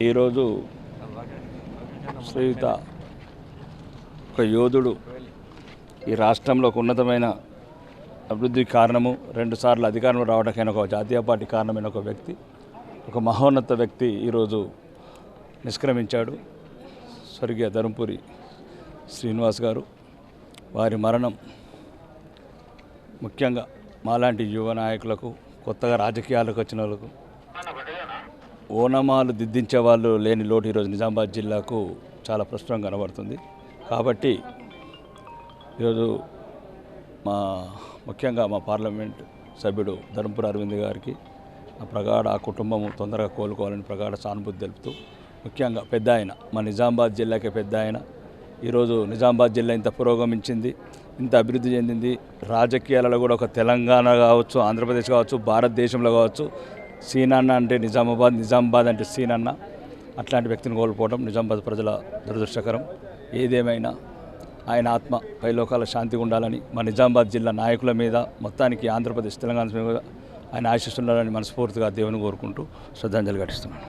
ఈరోజు శ్రీయుత ఒక యోధుడు ఈ రాష్ట్రంలో ఒక ఉన్నతమైన అభివృద్ధికి కారణము రెండుసార్లు అధికారంలో రావడానికైనా ఒక జాతీయ పార్టీ కారణమైన ఒక వ్యక్తి ఒక మహోన్నత వ్యక్తి ఈరోజు నిష్క్రమించాడు. స్వర్గీయ ధర్మపురి శ్రీనివాస్ గారు వారి మరణం ముఖ్యంగా మాలాంటి యువ నాయకులకు కొత్తగా రాజకీయాలకు వచ్చిన వాళ్ళకు ఓనమాలు దిద్దించే వాళ్ళు లేని లోటు ఈరోజు నిజామాబాద్ జిల్లాకు చాలా ప్రస్తుతం కనబడుతుంది. కాబట్టి ఈరోజు మా ముఖ్యంగా మా పార్లమెంట్ సభ్యుడు ధర్మపుర అరవింద్ గారికి ఆ ప్రగాఢ ఆ కుటుంబం తొందరగా కోలుకోవాలని ప్రగాఢ సానుభూతి తెలుపుతూ ముఖ్యంగా పెద్ద ఆయన మా నిజామాబాద్ జిల్లాకే పెద్ద ఆయన. ఈరోజు నిజామాబాద్ జిల్లా ఇంత పురోగమించింది ఇంత అభివృద్ధి చెందింది. రాజకీయాలలో కూడా ఒక తెలంగాణ కావచ్చు ఆంధ్రప్రదేశ్ కావచ్చు భారతదేశంలో కావచ్చు సీనన్న అంటే నిజామాబాద్ నిజామాబాద్ అంటే సీనన్న. అట్లాంటి వ్యక్తిని కోల్పోవడం నిజామాబాద్ ప్రజల దురదృష్టకరం. ఏదేమైనా ఆయన ఆత్మ పైలోకాల శాంతిగా ఉండాలని మా నిజామాబాద్ జిల్లా నాయకుల మీద మొత్తానికి ఆంధ్రప్రదేశ్ తెలంగాణ మీద ఆయన ఆశిస్తుండాలని మనస్ఫూర్తిగా దేవుని కోరుకుంటూ శ్రద్ధాంజలి ఘటిస్తున్నాను.